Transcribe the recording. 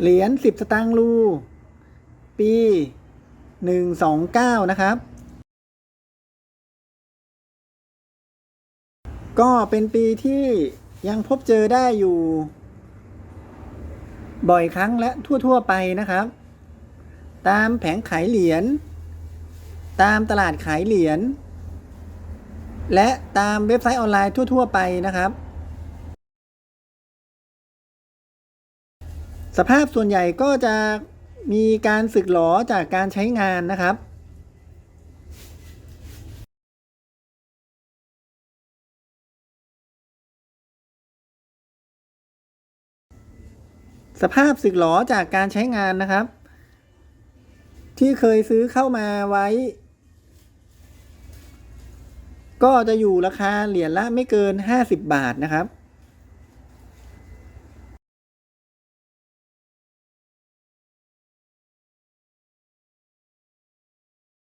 เหรียญ10สตางค์รู ปี129นะครับ ก็เป็นปีที่ยังพบเจอได้อยู่ บ่อยครั้งและทั่ว ๆ ไปนะครับ ตามแผงขายเหรียญ ตามตลาดขายเหรียญ และตามเว็บไซต์ออนไลน์ทั่ว ๆ ไปนะครับ สภาพส่วนใหญ่ก็จะมีการสึกหลอจากการใช้งานนะครับ สภาพสึกหลอจากการใช้งานนะครับ ที่เคยซื้อเข้ามาไว้ ก็จะอยู่ราคาเหรียญละไม่เกิน 50 บาทนะครับ